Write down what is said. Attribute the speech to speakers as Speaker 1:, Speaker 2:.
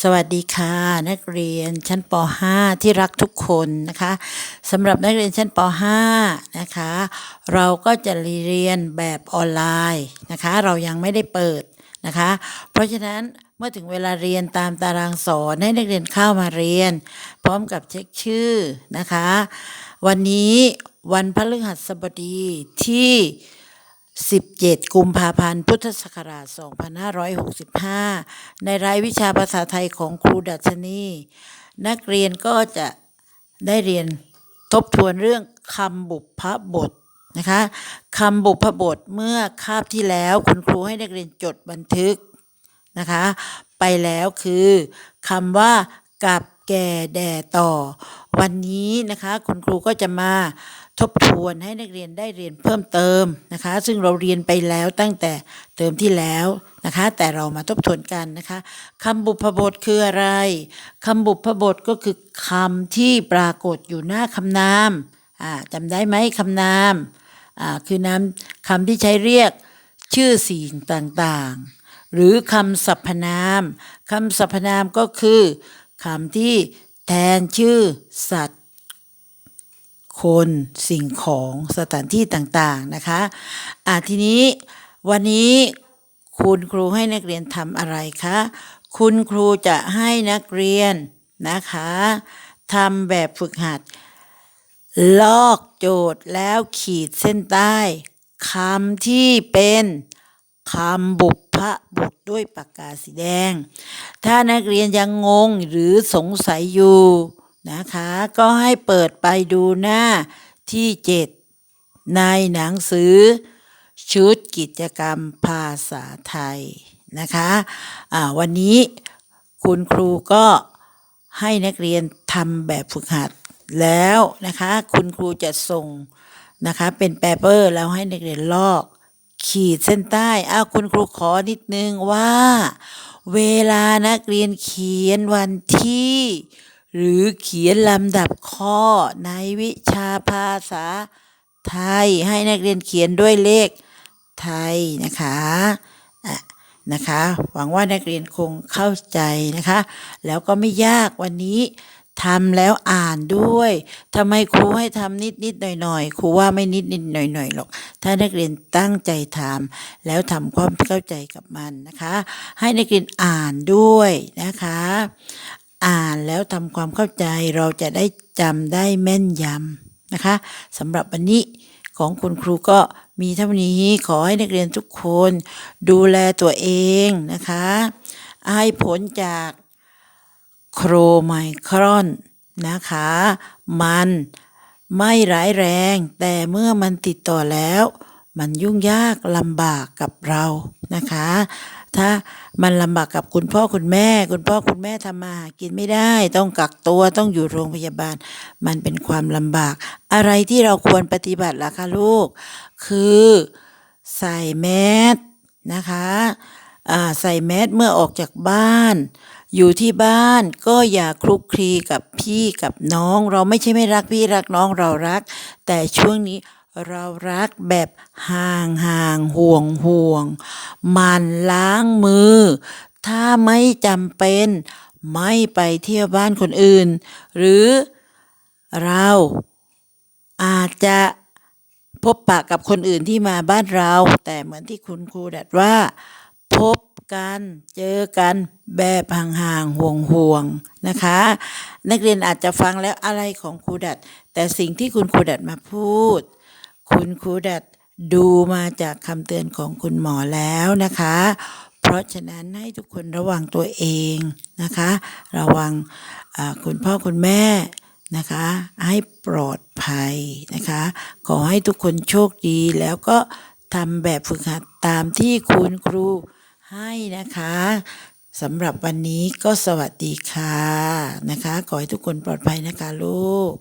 Speaker 1: สวัสดีค่ะ นักเรียนชั้นป .5 ที่รักทุกคนนะคะสำหรับนักเรียนชั้นป .5 นะคะ เราก็จะเรียนแบบออนไลน์นะคะ เรายังไม่ได้เปิดนะคะ เพราะฉะนั้นเมื่อถึงเวลาเรียนตามตารางสอนให้นักเรียนเข้ามาเรียน พร้อมกับเช็คชื่อนะคะ วันนี้วันพฤหัสบดีที่ 17 กุมภาพันธ์ พุทธศักราช 2565 ในรายวิชาภาษาไทยของครูดัชนี นักเรียนก็จะได้เรียนทบทวนเรื่องคำบุพบทนะคะคำบุพบทเมื่อคาบที่แล้วคุณครูให้นักเรียนจดบันทึกนะคะ ไปแล้วคือคำว่ากับแก่แด่ต่อ วันนี้นะคะคุณครูก็จะมาทบทวนให้นักเรียนได้เรียนเพิ่มเติมนะคะ ซึ่งเราเรียนไปแล้วตั้งแต่เติมที่แล้วนะคะ แต่เรามาทบทวนกันนะคะคำบุพบทคืออะไรคำบุพบทก็คือคำที่ปรากฏอยู่หน้าคำนามอ่าจำได้ไหมคำนามอ่าคือนามคำที่ใช้เรียกชื่อสิ่งต่างๆ หรือคำสรรพนามคำสรรพนามก็คือคำที่ ทนชื่อ สัตว์ คนสิ่งของสถานที่ต่างๆนะคะอ่าทีนี้วันนี้คุณครูให้นักเรียนทำอะไรคะคุณครูจะให้นักเรียนนะคะทำแบบฝึกหัด ลอกโจทย์แล้วขีดเส้นใต้คำที่เป็น คำบุพบทด้วยปากกาสีแดง ถ้านักเรียนยังงงหรือสงสัยอยู่นะคะ ก็ให้เปิดไปดูหน้าที่7ในหนังสือ ชุดกิจกรรมภาษาไทยนะคะอ่าวันนี้คุณครูก็ให้นักเรียนทำแบบฝึกหัดแล้วนะคะ คุณครูจะส่งนะคะเป็นแปเปอร์แล้วให้นักเรียนลอก ขีดเส้นใต้อ้าวคุณครูขอนิดนึงว่า เวลานักเรียนเขียนวันที่ หรือเขียนลำดับข้อในวิชาภาษาไทยให้นักเรียนเขียนด้วยเลขไทยนะคะอะนะคะ หวังว่านักเรียนคงเข้าใจนะคะ แล้วก็ไม่ยากวันนี้ ทำแล้วอ่านด้วยทำไมครูให้ทำนิดนิดหน่อยหน่อยครูว่าไม่นิดนิดหน่อยหน่อยหรอก ถ้านักเรียนตั้งใจทำแล้วทำความเข้าใจกับมันนะคะ ให้นักเรียนอ่านด้วยนะคะ อ่านแล้วทำความเข้าใจเราจะได้จำได้แม่นยำนะคะสำหรับวันนี้ของคุณครูก็มีเท่านี้ขอให้นักเรียนทุกคนดูแลตัวเองนะคะ ให้ผลจาก ครไมครอนนะคะ มันไม่ร้ายแรง แต่เมื่อมันติดต่อแล้ว มันยุ่งยากลำบากกับเรานะคะ ถ้ามันลำบากกับคุณพ่อคุณแม่ คุณพ่อคุณแม่ทำมาหากินไม่ได้ ต้องกักตัวต้องอยู่โรงพยาบาล มันเป็นความลำบาก อะไรที่เราควรปฏิบัติล่ะคะลูก คือใส่แมสนะคะ ใส่แมสเมื่อออกจากบ้าน อยู่ที่บ้านก็อย่าคลุกคลีกับพี่กับน้อง เราไม่ใช่ไม่รักพี่รักน้องเรารัก แต่ช่วงนี้เรารักแบบห่างห่างห่วงห่วงมันล้างมือ ถ้าไม่จำเป็นไม่ไปเที่ยวบ้านคนอื่น หรือเราอาจจะพบปะกับคนอื่นที่มาบ้านเรา แต่เหมือนที่คุณครูดัดว่า กันเจอกันแบบห่างๆห่วงๆนะคะ นักเรียนอาจจะฟังแล้วอะไรของครูดัด แต่สิ่งที่คุณครูดัดมาพูด คุณครูดัดดูมาจากคำเตือนของคุณหมอแล้วนะคะ เพราะฉะนั้นให้ทุกคนระวังตัวเองนะคะ ระวังคุณพ่อคุณแม่นะคะ ให้ปลอดภัยนะคะ ขอให้ทุกคนโชคดีแล้วก็ทำแบบฝึกหัดตามที่คุณครู ให้นะคะสำหรับวันนี้ก็สวัสดีค่ะนะคะ ขอให้ทุกคนปลอดภัยนะคะลูก